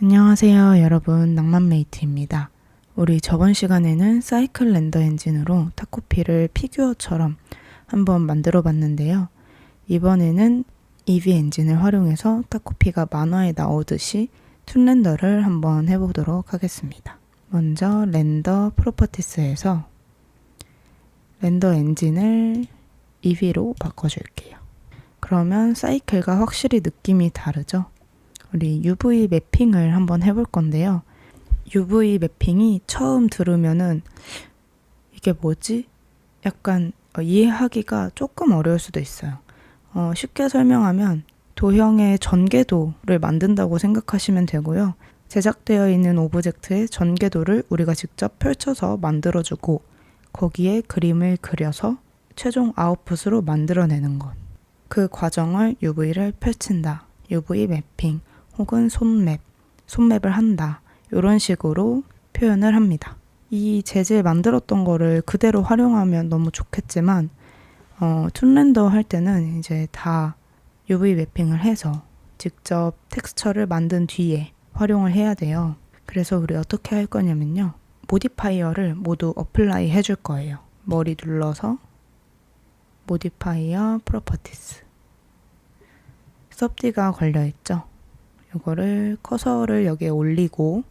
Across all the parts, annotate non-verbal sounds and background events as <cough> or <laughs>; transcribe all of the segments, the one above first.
안녕하세요 여러분 낭만메이트입니다. 우리 저번 시간에는 사이클 렌더 엔진으로 타코피를 피규어처럼 한번 만들어 봤는데요. 이번에는 EV 엔진을 활용해서 타코피가 만화에 나오듯이 툰 렌더를 한번 해보도록 하겠습니다. 먼저 렌더 프로퍼티스에서 렌더 엔진을 EV로 바꿔줄게요. 그러면 사이클과 확실히 느낌이 다르죠? 우리 UV 매핑을 한번 해볼 건데요. UV 매핑이 처음 들으면은 이게 뭐지? 약간 어, 이해하기가 조금 어려울 수도 있어요. 어, 쉽게 설명하면 도형의 전개도를 만든다고 생각하시면 되고요. 제작되어 있는 오브젝트의 전개도를 우리가 직접 펼쳐서 만들어주고 거기에 그림을 그려서 최종 아웃풋으로 만들어내는 것. 그 과정을 UV를 펼친다. UV 매핑 혹은 손맵, 손맵을 한다. 이런 식으로 표현을 합니다. 이 재질 만들었던 거를 그대로 활용하면 너무 좋겠지만 어, 툰렌더 할 때는 이제 다 UV 매핑을 해서 직접 텍스처를 만든 뒤에 활용을 해야 돼요. 그래서 우리 어떻게 할 거냐면요. 모디파이어를 모두 어플라이 해줄 거예요. 머리 눌러서 모디파이어 프로퍼티스 섭디가 걸려있죠. 이거를 커서를 여기에 올리고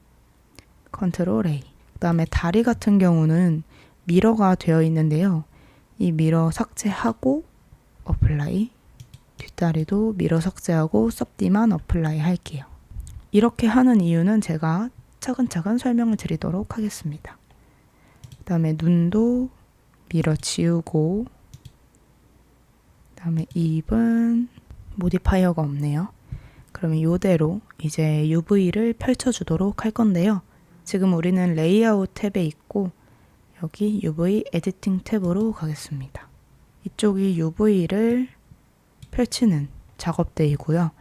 컨트롤 A 그 다음에 다리 같은 경우는 미러가 되어 있는데요. 이 미러 삭제하고 어플라이 뒷다리도 미러 삭제하고 섭디만 어플라이 할게요. 이렇게 하는 이유는 제가 차근차근 설명을 드리도록 하겠습니다. 그 다음에 눈도 미러 지우고 그 다음에 입은 모디파이어가 없네요. 그러면 이대로 이제 UV를 펼쳐주도록 할 건데요. 지금 우리는 레이아웃 탭에 있고 여기 UV 에디팅 탭으로 가겠습니다. 이쪽이 UV를 펼치는 작업대이고요.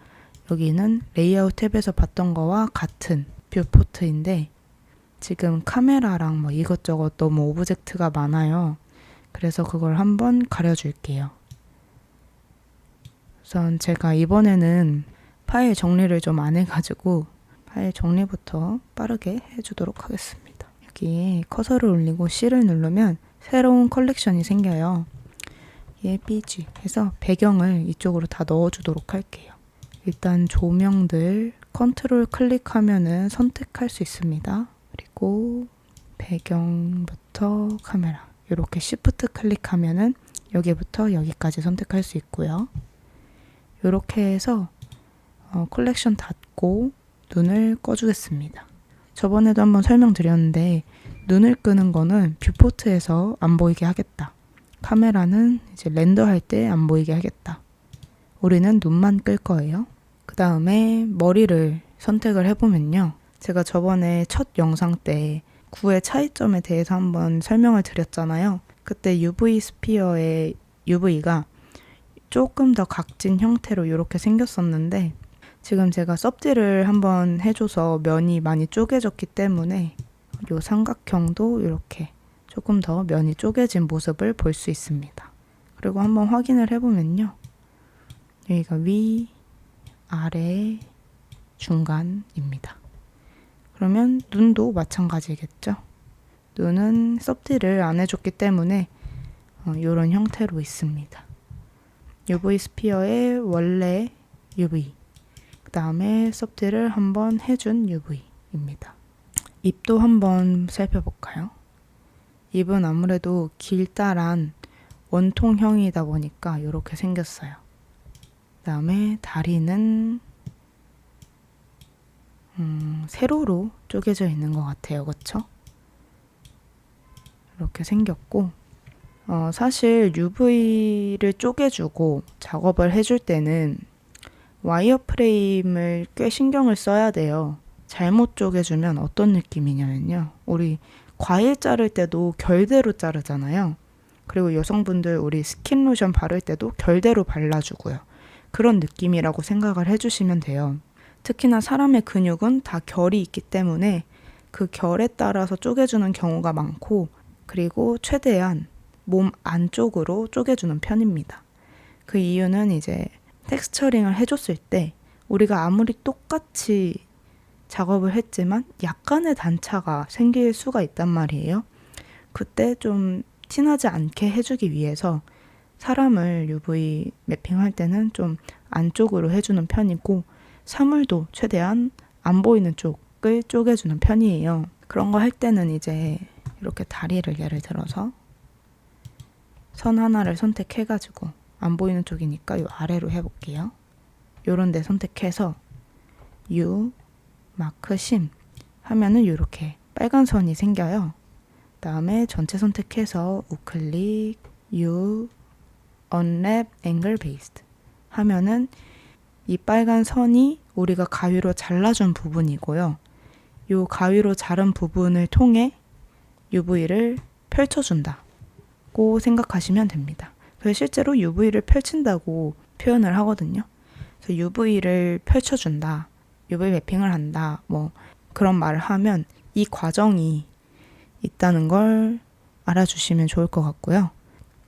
여기는 레이아웃 탭에서 봤던 거와 같은 뷰포트인데 지금 카메라랑 뭐 이것저것 너무 오브젝트가 많아요. 그래서 그걸 한번 가려줄게요. 우선 제가 이번에는 파일 정리를 좀 안 해가지고 파일 정리부터 빠르게 해주도록 하겠습니다. 여기에 커서를 올리고 C를 누르면 새로운 컬렉션이 생겨요. 얘 BG 해서 배경을 이쪽으로 다 넣어주도록 할게요. 일단 조명들 컨트롤 클릭하면은 선택할 수 있습니다. 그리고 배경부터 카메라 이렇게 Shift 클릭하면은 여기부터 여기까지 선택할 수 있고요. 이렇게 해서 어, 컬렉션 닫고 눈을 꺼주겠습니다. 저번에도 한번 설명드렸는데 눈을 끄는 거는 뷰포트에서 안 보이게 하겠다. 카메라는 이제 렌더할 때 안 보이게 하겠다. 우리는 눈만 끌 거예요. 그 다음에 머리를 선택을 해보면요. 제가 저번에 첫 영상 때 구의 차이점에 대해서 한번 설명을 드렸잖아요. 그때 UV 스피어의 UV가 조금 더 각진 형태로 이렇게 생겼었는데 지금 제가 섭디를 한번 해줘서 면이 많이 쪼개졌기 때문에 이 삼각형도 이렇게 조금 더 면이 쪼개진 모습을 볼 수 있습니다. 그리고 한번 확인을 해보면요. 여기가 위, 아래, 중간입니다. 그러면 눈도 마찬가지겠죠. 눈은 섭디를 안 해줬기 때문에 어, 이런 형태로 있습니다. UV 스피어의 원래 UV 그 다음에 섭디를 한번 해준 UV입니다. 입도 한번 살펴볼까요? 입은 아무래도 길다란 원통형이다 보니까 이렇게 생겼어요. 그 다음에 다리는 음, 세로로 쪼개져 있는 것 같아요. 그쵸? 이렇게 생겼고 어, 사실 UV를 쪼개주고 작업을 해줄 때는 와이어 프레임을 꽤 신경을 써야 돼요. 잘못 쪼개주면 어떤 느낌이냐면요. 우리 과일 자를 때도 결대로 자르잖아요. 그리고 여성분들 우리 스킨 로션 바를 때도 결대로 발라주고요. 그런 느낌이라고 생각을 해주시면 돼요. 특히나 사람의 근육은 다 결이 있기 때문에 그 결에 따라서 쪼개주는 경우가 많고 그리고 최대한 몸 안쪽으로 쪼개주는 편입니다. 그 이유는 이제 텍스처링을 해줬을 때 우리가 아무리 똑같이 작업을 했지만 약간의 단차가 생길 수가 있단 말이에요. 그때 좀 티나지 않게 해주기 위해서 사람을 UV 매핑할 때는 좀 안쪽으로 해주는 편이고 사물도 최대한 안 보이는 쪽을 쪼개주는 편이에요. 그런 거 할 때는 이제 이렇게 다리를 예를 들어서 선 하나를 선택해가지고 안 보이는 쪽이니까 요 아래로 해볼게요. 요런 데 선택해서 U 마크 심 하면은 요렇게 빨간 선이 생겨요. 다음에 전체 선택해서 우클릭 U 언랩 앵글 베이스드 하면은 이 빨간 선이 우리가 가위로 잘라준 부분이고요. 요 가위로 자른 부분을 통해 UV를 펼쳐준다고 생각하시면 됩니다. 그래서 실제로 UV를 펼친다고 표현을 하거든요. 그래서 UV를 펼쳐준다, UV 매핑을 한다, 뭐 그런 말을 하면 이 과정이 있다는 걸 알아주시면 좋을 것 같고요.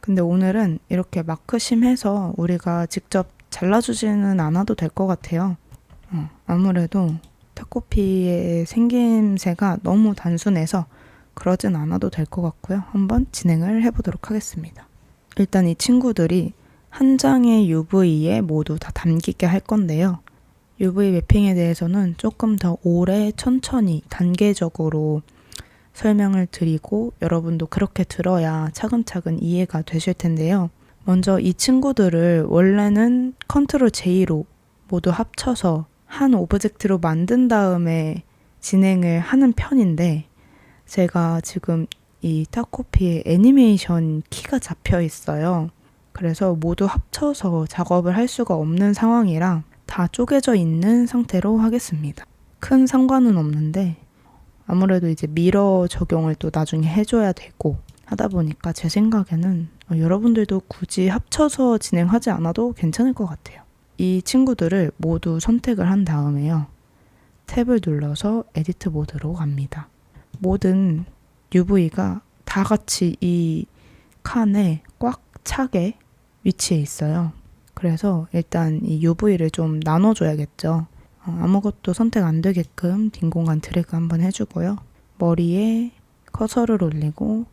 근데 오늘은 이렇게 마크심해서 우리가 직접 잘라주지는 않아도 될 것 같아요. 어, 아무래도 타코피의 생김새가 너무 단순해서 그러진 않아도 될 것 같고요. 한번 진행을 해보도록 하겠습니다. 일단 이 친구들이 한 장의 UV에 모두 다 담기게 할 건데요. UV 매핑에 대해서는 조금 더 오래 천천히 단계적으로 설명을 드리고 여러분도 그렇게 들어야 차근차근 이해가 되실 텐데요. 먼저 이 친구들을 원래는 컨트롤 J로 모두 합쳐서 한 오브젝트로 만든 다음에 진행을 하는 편인데 제가 지금 이 타코피에 애니메이션 키가 잡혀 있어요. 그래서 모두 합쳐서 작업을 할 수가 없는 상황이라 다 쪼개져 있는 상태로 하겠습니다. 큰 상관은 없는데 아무래도 이제 미러 적용을 또 나중에 해줘야 되고 하다 보니까 제 생각에는 어, 여러분들도 굳이 합쳐서 진행하지 않아도 괜찮을 것 같아요. 이 친구들을 모두 선택을 한 다음에요. 탭을 눌러서 에디트 모드로 갑니다. 모든 UV가 다 같이 이 칸에 꽉 차게 위치해 있어요. 그래서 일단 이 UV를 좀 나눠줘야겠죠. 어, 아무것도 선택 안 되게끔 빈 공간 드래그 한번 해주고요. 머리에 커서를 올리고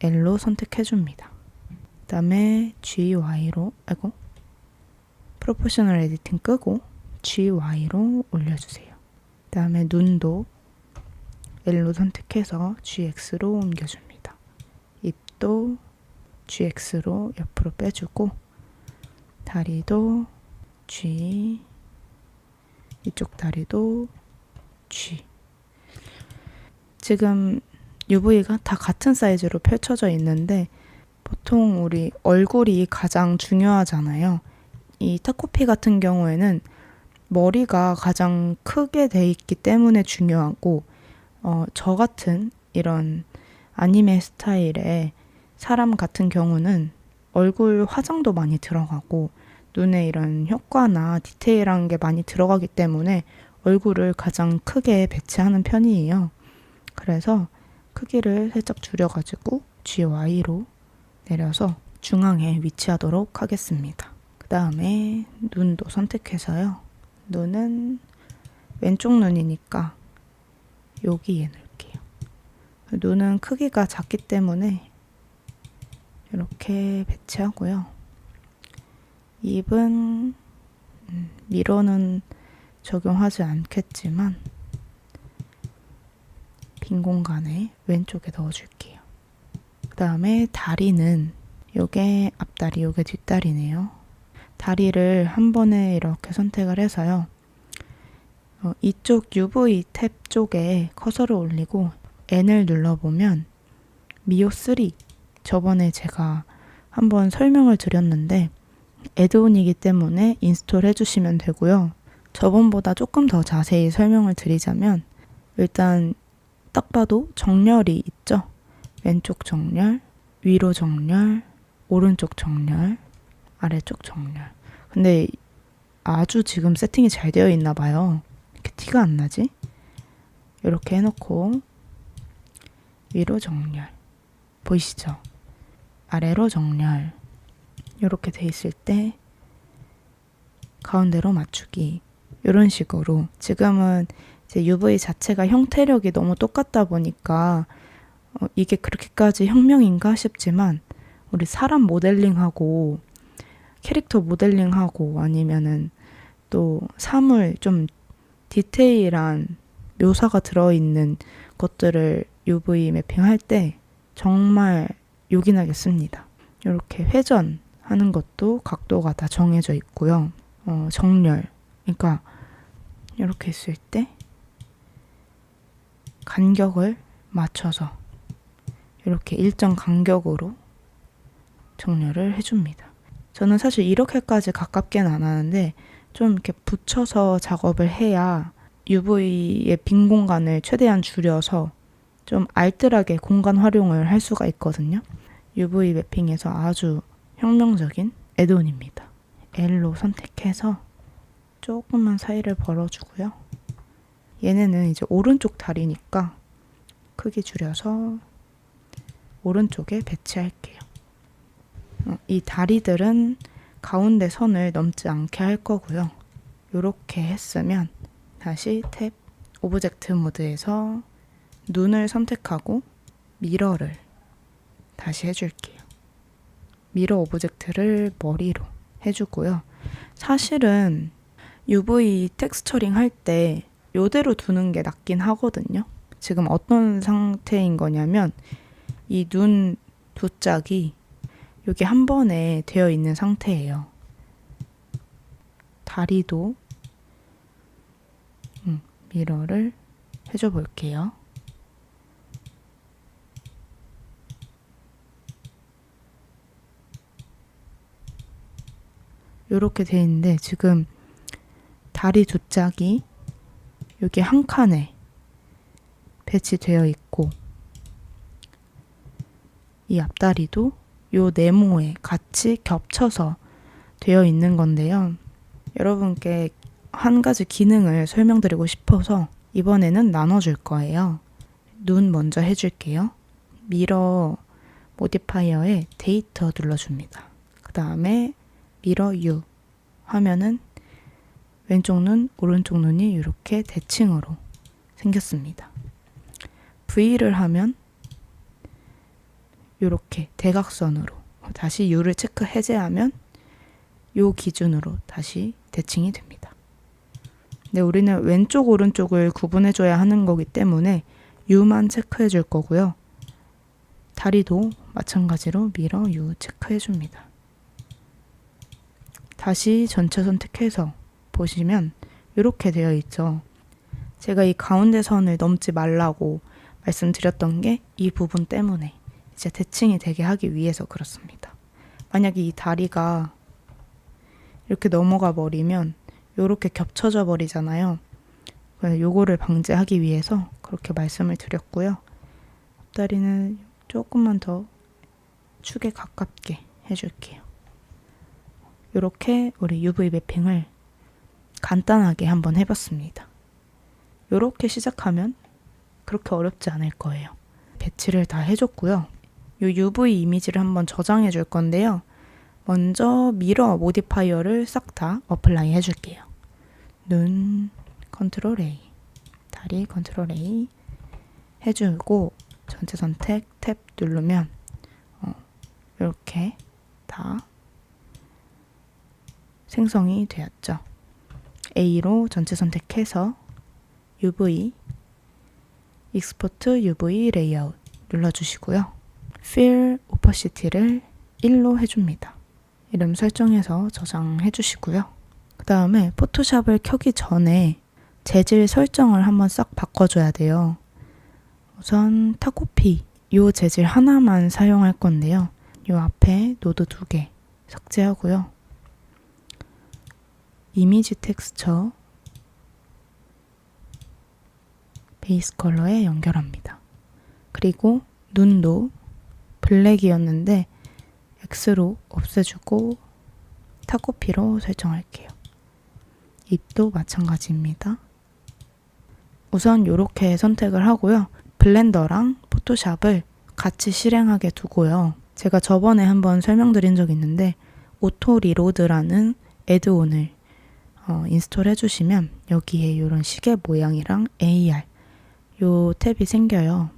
L로 선택해줍니다. 그 다음에 GY로, 아이고, 프로포셔널 에디팅 끄고 GY로 올려주세요. 그 다음에 눈도 L로 선택해서 GX로 옮겨줍니다. 입도 GX로 옆으로 빼주고 다리도 G 이쪽 다리도 G 지금 UV가 다 같은 사이즈로 펼쳐져 있는데 보통 우리 얼굴이 가장 중요하잖아요. 이 타코피 같은 경우에는 머리가 가장 크게 돼 있기 때문에 중요하고 어, 저 같은 이런 아니메 스타일의 사람 같은 경우는 얼굴 화장도 많이 들어가고 눈에 이런 효과나 디테일한 게 많이 들어가기 때문에 얼굴을 가장 크게 배치하는 편이에요. 그래서 크기를 살짝 줄여가지고 GY로 내려서 중앙에 위치하도록 하겠습니다. 그 다음에 눈도 선택해서요. 눈은 왼쪽 눈이니까 여기에 넣을게요. 눈은 크기가 작기 때문에 이렇게 배치하고요. 입은 음, 미러는 적용하지 않겠지만 빈 공간에 왼쪽에 넣어줄게요. 그 다음에 다리는 요게 앞다리, 요게 뒷다리네요. 다리를 한 번에 이렇게 선택을 해서요. 어, 이쪽 UV 탭 쪽에 커서를 올리고 N을 눌러보면 미오 3 저번에 제가 한번 설명을 드렸는데 애드온이기 때문에 인스톨 해주시면 되고요. 저번보다 조금 더 자세히 설명을 드리자면 일단 딱 봐도 정렬이 있죠. 왼쪽 정렬, 위로 정렬, 오른쪽 정렬, 아래쪽 정렬. 근데 아주 지금 세팅이 잘 되어 있나 봐요. 이렇게 티가 안 나지? 이렇게 해놓고 위로 정렬. 보이시죠? 아래로 정렬 이렇게 돼 있을 때 가운데로 맞추기. 이런 식으로. 지금은 이제 UV 자체가 형태력이 너무 똑같다 보니까 어, 이게 그렇게까지 혁명인가 싶지만 우리 사람 모델링하고 캐릭터 모델링하고 아니면은 또 사물 좀 디테일한 묘사가 들어있는 것들을 UV 매핑할 때 정말 요긴하게 씁니다. 이렇게 회전 하는 것도 각도가 다 정해져 있고요. 어, 정렬. 그러니까 이렇게 있을 때 간격을 맞춰서 이렇게 일정 간격으로 정렬을 해줍니다. 저는 사실 이렇게까지 가깝게는 안 하는데 좀 이렇게 붙여서 작업을 해야 UV의 빈 공간을 최대한 줄여서 좀 알뜰하게 공간 활용을 할 수가 있거든요. UV 매핑에서 아주 혁명적인 애드온입니다. L로 선택해서 조금만 사이를 벌어주고요. 얘네는 이제 오른쪽 다리니까 크기 줄여서 오른쪽에 배치할게요. 어, 이 다리들은 가운데 선을 넘지 않게 할 거고요. 이렇게 했으면 다시 탭 오브젝트 모드에서 눈을 선택하고 미러를 다시 해줄게요. 미러 오브젝트를 머리로 해주고요. 사실은 UV 텍스처링 할 때 이대로 두는 게 낫긴 하거든요. 지금 어떤 상태인 거냐면 이 눈 두 짝이 여기 한 번에 되어 있는 상태예요. 다리도 음, 미러를 해줘 볼게요. 이렇게 돼 있는데 지금 다리 두 짝이 여기 한 칸에 배치되어 있고 이 앞다리도 요 네모에 같이 겹쳐서 되어 있는 건데요. 여러분께 한 가지 기능을 설명드리고 싶어서 이번에는 나눠줄 거예요. 눈 먼저 해줄게요. 미러 모디파이어에 데이터 눌러줍니다. 그 다음에 미러 U 하면은 왼쪽 눈, 오른쪽 눈이 이렇게 대칭으로 생겼습니다. V를 하면 이렇게 대각선으로 다시 U를 체크 해제하면 요 기준으로 다시 대칭이 됩니다. 근데 우리는 왼쪽 오른쪽을 구분해 줘야 하는 거기 때문에 U만 체크해 줄 거고요. 다리도 마찬가지로 미러 U 체크해 줍니다. 다시 전체 선택해서 보시면 이렇게 되어 있죠. 제가 이 가운데 선을 넘지 말라고 말씀드렸던 게 이 부분 때문에 이제 대칭이 되게 하기 위해서 그렇습니다. 만약에 이 다리가 이렇게 넘어가 버리면 이렇게 겹쳐져 버리잖아요. 요거를 방지하기 위해서 그렇게 말씀을 드렸고요. 앞다리는 조금만 더 축에 가깝게 해줄게요. 이렇게 우리 UV 매핑을 간단하게 한번 해봤습니다. 이렇게 시작하면 그렇게 어렵지 않을 거예요. 배치를 다 해줬고요. 이 UV 이미지를 한번 저장해 줄 건데요. 먼저 미러 모디파이어를 싹 다 어플라이 해줄게요. 눈 컨트롤 A, 다리 컨트롤 A 해주고 전체 선택 탭 누르면 어, 이렇게 다 생성이 되었죠. A로 전체 선택해서 UV 익스포트 UV 레이아웃 눌러주시고요. Fill Opacity를 1로 해줍니다. 이름 설정해서 저장해 주시고요. 그 다음에 포토샵을 켜기 전에 재질 설정을 한번 싹 바꿔줘야 돼요. 우선 타코피 이 재질 하나만 사용할 건데요. 이 앞에 노드 두 개 삭제하고요. 이미지 텍스처 베이스 컬러에 연결합니다. 그리고 눈도 블랙이었는데 X로 없애주고 타코피로 설정할게요. 입도 마찬가지입니다. 우선 이렇게 선택을 하고요. 블렌더랑 포토샵을 같이 실행하게 두고요. 제가 저번에 한번 설명드린 적이 있는데 오토 리로드라는 애드온을 어, 인스톨 해주시면 여기에 이런 시계 모양이랑 AR 요 탭이 생겨요.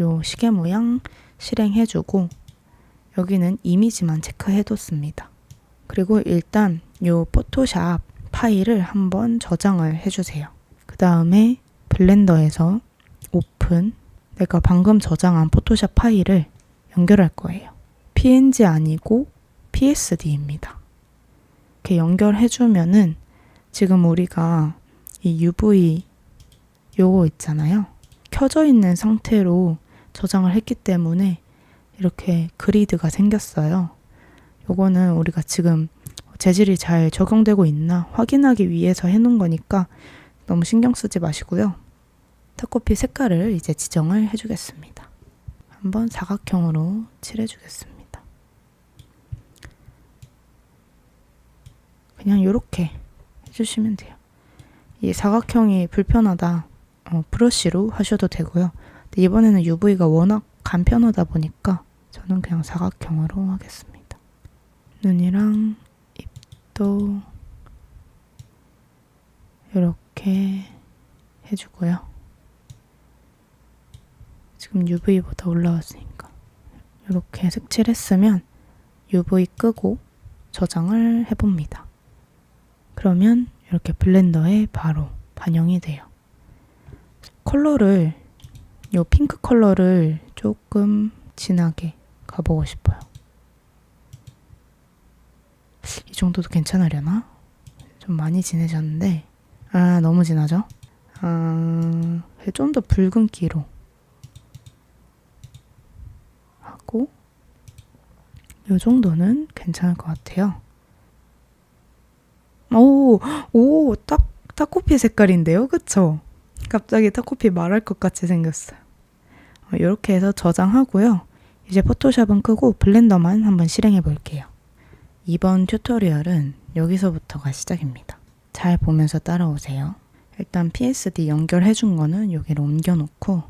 요 시계 모양 실행해주고 여기는 이미지만 체크해뒀습니다. 그리고 일단 요 포토샵 파일을 한번 저장을 해주세요. 그 다음에 블렌더에서 오픈 내가 방금 저장한 포토샵 파일을 연결할 거예요. PNG 아니고 PSD입니다. 이렇게 연결해주면은 지금 우리가 이 UV 요거 있잖아요. 켜져 있는 상태로 저장을 했기 때문에 이렇게 그리드가 생겼어요. 요거는 우리가 지금 재질이 잘 적용되고 있나 확인하기 위해서 해놓은 거니까 너무 신경 쓰지 마시고요. 타코피 색깔을 이제 지정을 해주겠습니다. 한번 사각형으로 칠해주겠습니다. 그냥 이렇게 해주시면 돼요. 이 사각형이 불편하다 어, 브러쉬로 하셔도 되고요. 근데 이번에는 UV가 워낙 간편하다 보니까 저는 그냥 사각형으로 하겠습니다. 눈이랑 입도 이렇게 해주고요. 지금 UV보다 올라왔으니까 이렇게 색칠했으면 UV 끄고 저장을 해봅니다. 그러면 이렇게 블렌더에 바로 반영이 돼요. 컬러를 이 핑크 컬러를 조금 진하게 가보고 싶어요. 이 정도도 괜찮으려나? 좀 많이 진해졌는데 아 너무 진하죠? 아, 좀 더 붉은기로 하고 이 정도는 괜찮을 것 같아요. 오, 오, 딱, 타코피 색깔인데요? 그쵸? 갑자기 타코피 말할 것 같이 생겼어요. 어, 이렇게 해서 저장하고요. 이제 포토샵은 끄고 블렌더만 한번 실행해 볼게요. 이번 튜토리얼은 여기서부터가 시작입니다. 잘 보면서 따라오세요. 일단 PSD 연결해 준 거는 여기로 옮겨 놓고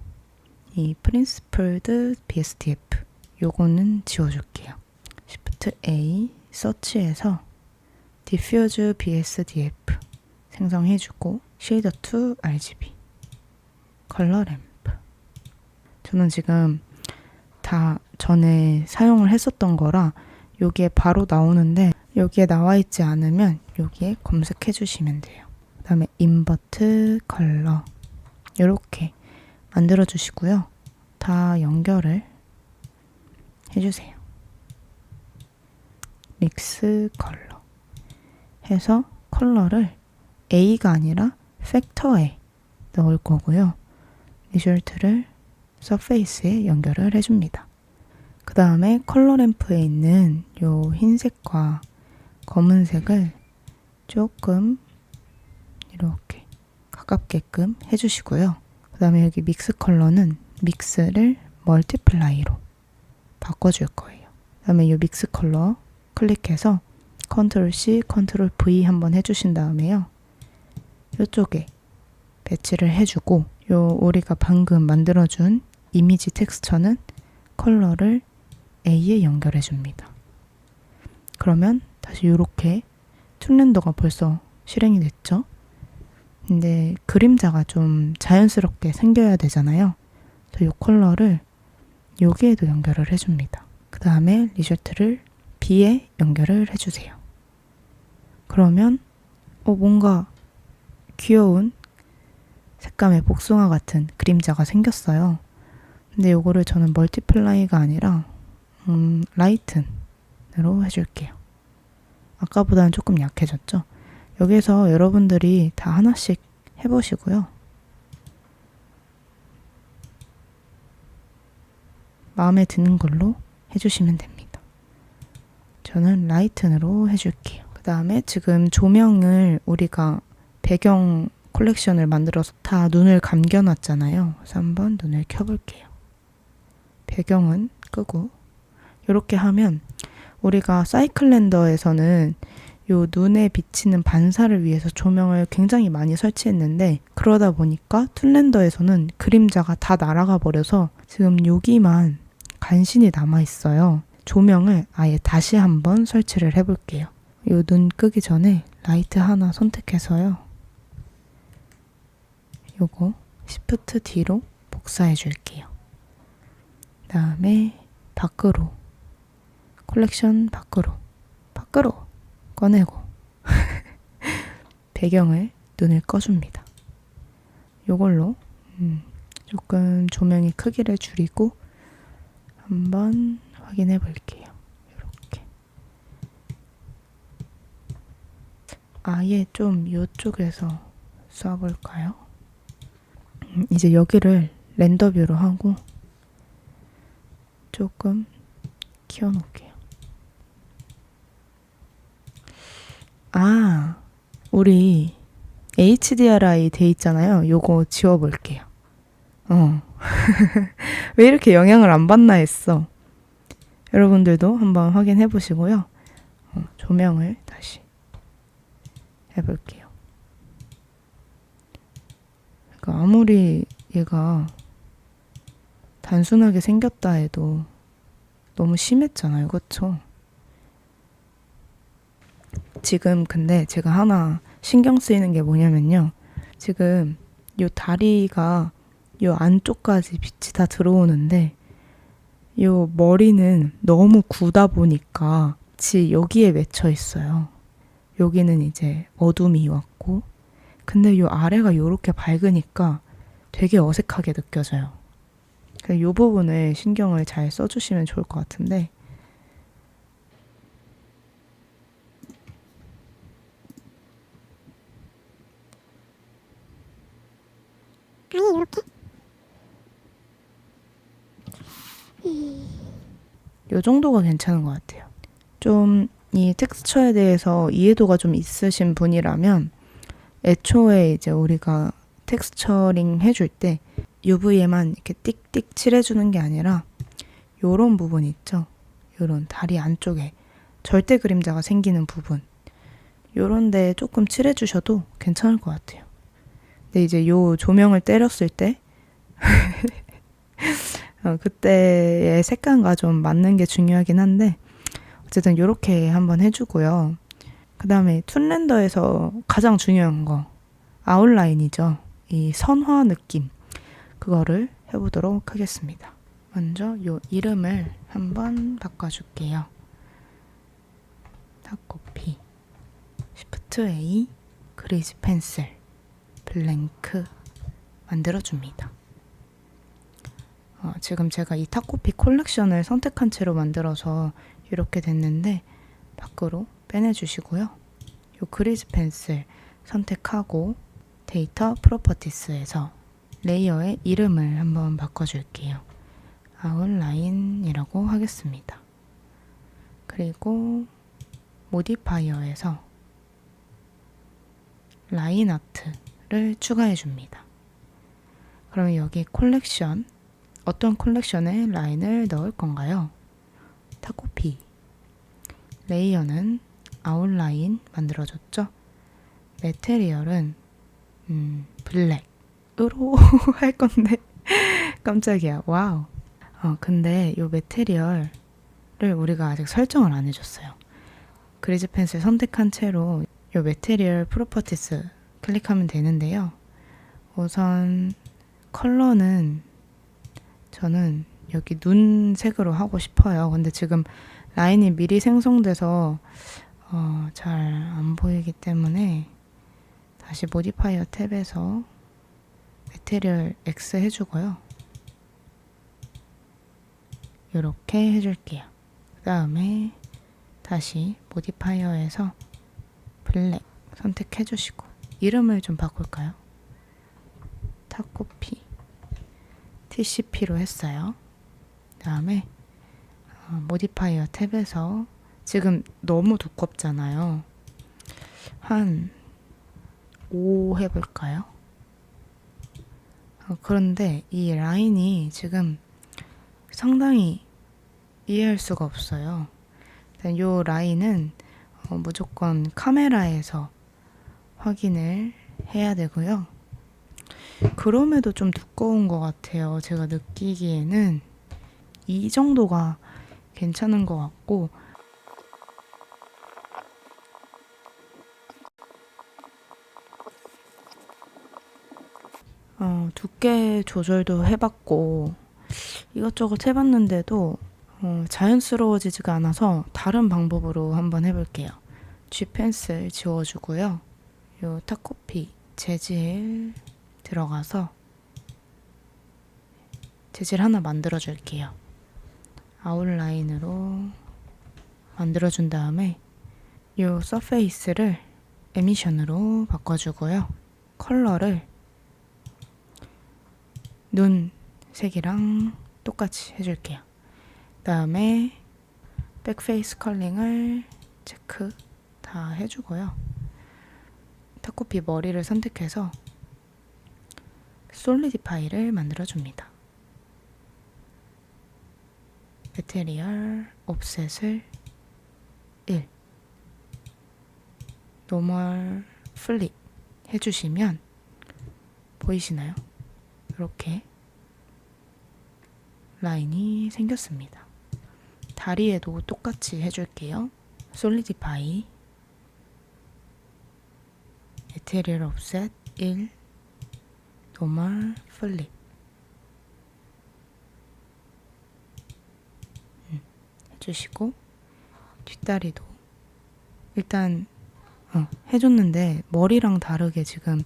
이 프린스플드 BSDF 요거는 지워줄게요. Shift A 서치해서 diffuse BSDF 생성해주고 shader to RGB 컬러 램프 저는 지금 다 전에 사용을 했었던 거라 여기에 바로 나오는데 여기에 나와 있지 않으면 여기에 검색해 주시면 돼요. 그 다음에 인버트 컬러 이렇게 만들어 주시고요. 다 연결을 해주세요. 믹스 컬러 해서 컬러를 A가 아니라 팩터에 넣을 거고요. 리졸트를 서페이스에 연결을 해줍니다. 그 다음에 컬러 램프에 있는 요 흰색과 검은색을 조금 이렇게 가깝게끔 해주시고요. 그 다음에 여기 믹스 컬러는 믹스를 멀티플라이로 바꿔줄 거예요. 그 다음에 이 믹스 컬러 클릭해서 컨트롤 C, 컨트롤 V 한번 해주신 다음에요. 이쪽에 배치를 해주고 요 우리가 방금 만들어준 이미지 텍스처는 컬러를 A에 연결해 줍니다. 그러면 다시 이렇게 툴렌더가 벌써 실행이 됐죠? 근데 그림자가 좀 자연스럽게 생겨야 되잖아요. 그래서 이 컬러를 여기에도 연결을 해줍니다. 그 다음에 리조트를 B에 연결을 해주세요. 그러면 어, 뭔가 귀여운 색감의 복숭아 같은 그림자가 생겼어요. 근데 요거를 저는 멀티플라이가 아니라 음, 라이튼으로 해줄게요. 아까보다는 조금 약해졌죠? 여기서 여러분들이 다 하나씩 해보시고요. 마음에 드는 걸로 해주시면 됩니다. 저는 라이튼으로 해줄게요. 그 다음에 지금 조명을 우리가 배경 콜렉션을 만들어서 다 눈을 감겨 놨잖아요. 그래서 한번 눈을 켜 볼게요. 배경은 끄고 이렇게 하면 우리가 사이클랜더에서는 요 눈에 비치는 반사를 위해서 조명을 굉장히 많이 설치했는데 그러다 보니까 툴렌더에서는 그림자가 다 날아가 버려서 지금 여기만 간신히 남아 있어요. 조명을 아예 다시 한번 설치를 해볼게요. 요 눈 끄기 전에 라이트 하나 선택해서요. 요거 시프트 D로 복사해 줄게요. 다음에 밖으로 콜렉션 밖으로 밖으로 꺼내고 <laughs> 배경을 눈을 꺼줍니다. 요걸로 음, 조금 조명의 크기를 줄이고 한번 확인해 볼게요. 이렇게 아예 좀 이쪽에서 쏴볼까요? 음, 이제 여기를 렌더 뷰로 하고 조금 키워놓을게요. 아, 우리 HDRI 돼 있잖아요. 요거 지워볼게요. 어. <laughs> 왜 이렇게 영향을 안 받나 했어. 여러분들도 한번 확인해 보시고요. 어, 조명을 다시 해볼게요. 그러니까 아무리 얘가 단순하게 생겼다 해도 너무 심했잖아요. 그쵸? 지금 근데 제가 하나 신경 쓰이는 게 뭐냐면요. 지금 요 다리가 요 안쪽까지 빛이 다 들어오는데 요 머리는 너무 구다 보니까 빛이 여기에 맺혀 있어요. 여기는 이제 어둠이 왔고 근데 요 아래가 요렇게 밝으니까 되게 어색하게 느껴져요. 요 부분을 신경을 잘 써주시면 좋을 것 같은데 아니 이렇게 요 정도가 괜찮은 것 같아요. 좀 이 텍스처에 대해서 이해도가 좀 있으신 분이라면 애초에 이제 우리가 텍스처링 해줄 때 UV에만 이렇게 띡띡 칠해주는 게 아니라 요런 부분 있죠? 요런 다리 안쪽에 절대 그림자가 생기는 부분 요런 데 조금 칠해주셔도 괜찮을 것 같아요. 근데 이제 요 조명을 때렸을 때 <laughs> 어, 그때의 색감과 좀 맞는 게 중요하긴 한데 어쨌든 이렇게 한번 해주고요. 그 다음에 툰렌더에서 가장 중요한 거 아웃라인이죠. 이 선화 느낌 그거를 해보도록 하겠습니다. 먼저 요 이름을 한번 바꿔줄게요. 탁코피 Shift A 그리즈 펜슬 블랭크 만들어줍니다. 어, 지금 제가 이 타코피 콜렉션을 선택한 채로 만들어서 이렇게 됐는데 밖으로 빼내주시고요. 요 그리즈 펜슬 선택하고 데이터 프로퍼티스에서 레이어의 이름을 한번 바꿔줄게요. 아웃라인이라고 하겠습니다. 그리고 모디파이어에서 라인 아트를 추가해 줍니다. 그럼 여기 콜렉션 어떤 콜렉션에 라인을 넣을 건가요? 타코피. 레이어는 아웃라인 만들어줬죠? 메테리얼은 음, 블랙으로 <laughs> 할 건데. <laughs> 깜짝이야. 와우. 어, 근데 이 메테리얼을 우리가 아직 설정을 안 해줬어요. 그리즈 펜슬 선택한 채로 이 메테리얼 프로퍼티스 클릭하면 되는데요. 우선 컬러는 저는 여기 눈 색으로 하고 싶어요. 근데 지금 라인이 미리 생성돼서 어, 잘 안 보이기 때문에 다시 모디파이어 탭에서 메테리얼 X 해주고요. 이렇게 해줄게요. 그 다음에 다시 모디파이어에서 블랙 선택해주시고 이름을 좀 바꿀까요? 타코피 TCP로 했어요. 다음에 어, 모디파이어 탭에서 지금 너무 두껍잖아요. 한 5 해볼까요? 어, 그런데 이 라인이 지금 상당히 이해할 수가 없어요. 이 라인은 어, 무조건 카메라에서 확인을 해야 되고요. 그럼에도 좀 두꺼운 것 같아요. 제가 느끼기에는 이 정도가 괜찮은 것 같고 어, 두께 조절도 해봤고 이것저것 해봤는데도 어, 자연스러워지지가 않아서 다른 방법으로 한번 해볼게요. G 펜슬 지워주고요. 요 타코피 재질 들어가서 재질 하나 만들어 줄게요. 아웃라인으로 만들어 준 다음에 요 서페이스를 에미션으로 바꿔주고요. 컬러를 눈 색이랑 똑같이 해줄게요. 다음에 백페이스 컬링을 체크 다 해주고요. 타코피 머리를 선택해서 솔리디파이를 만들어줍니다. 메테리얼 옵셋을 1 노멀 플립 해주시면 보이시나요? 이렇게 라인이 생겼습니다. 다리에도 똑같이 해줄게요. 솔리디파이 에테리얼 옵셋 1 노멀 플립 음, 해주시고 뒷다리도 일단 어, 해줬는데 머리랑 다르게 지금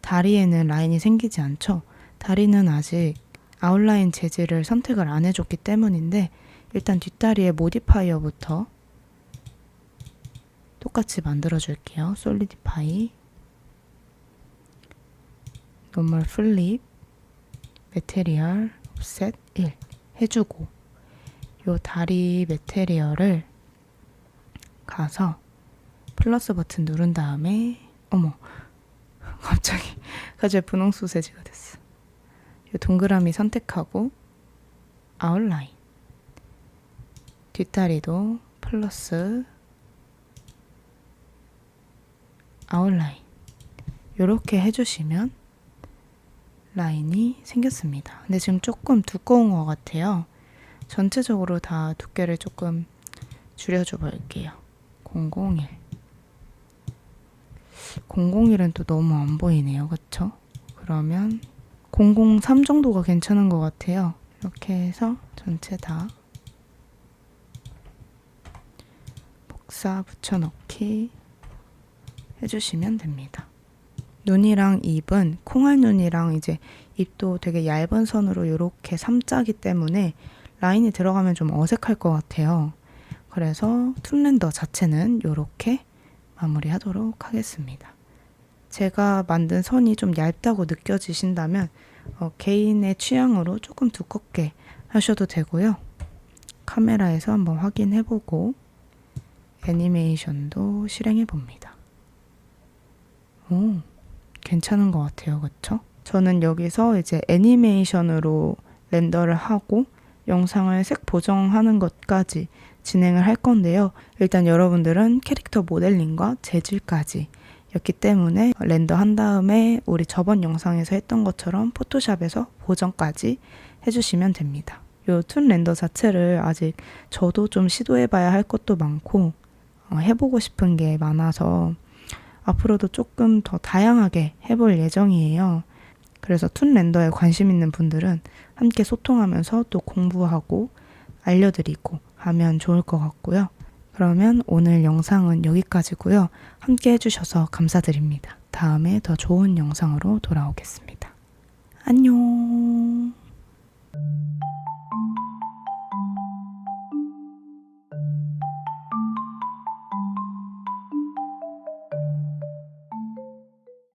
다리에는 라인이 생기지 않죠. 다리는 아직 아웃라인 재질을 선택을 안 해줬기 때문인데 일단 뒷다리에 모디파이어부터 똑같이 만들어 줄게요. 솔리디파이 노멀 플립 메테리얼 옵셋 1 해주고 요 다리 메테리얼을 가서 플러스 버튼 누른 다음에 어머 <laughs> 갑자기 갑자기 분홍 소세지가 됐어. 요 동그라미 선택하고 아웃라인 뒷다리도 플러스 아웃라인 요렇게 해주시면 라인이 생겼습니다. 근데 지금 조금 두꺼운 것 같아요. 전체적으로 다 두께를 조금 줄여줘 볼게요. 001 001은 또 너무 안 보이네요. 그쵸? 그러면 003 정도가 괜찮은 것 같아요. 이렇게 해서 전체 다 복사 붙여넣기 해주시면 됩니다. 눈이랑 입은 콩알 눈이랑 이제 입도 되게 얇은 선으로 이렇게 삼자기 때문에 라인이 들어가면 좀 어색할 것 같아요. 그래서 툴렌더 자체는 이렇게 마무리하도록 하겠습니다. 제가 만든 선이 좀 얇다고 느껴지신다면 어, 개인의 취향으로 조금 두껍게 하셔도 되고요. 카메라에서 한번 확인해보고 애니메이션도 실행해봅니다. 오, 괜찮은 것 같아요. 그쵸? 저는 여기서 이제 애니메이션으로 렌더를 하고 영상을 색 보정하는 것까지 진행을 할 건데요. 일단 여러분들은 캐릭터 모델링과 재질까지 였기 때문에 렌더 한 다음에 우리 저번 영상에서 했던 것처럼 포토샵에서 보정까지 해주시면 됩니다. 요 툰 렌더 자체를 아직 저도 좀 시도해봐야 할 것도 많고 어, 해보고 싶은 게 많아서 앞으로도 조금 더 다양하게 해볼 예정이에요. 그래서 툰 렌더에 관심 있는 분들은 함께 소통하면서 또 공부하고 알려드리고 하면 좋을 것 같고요. 그러면 오늘 영상은 여기까지고요. 함께 해주셔서 감사드립니다. 다음에 더 좋은 영상으로 돌아오겠습니다. 안녕!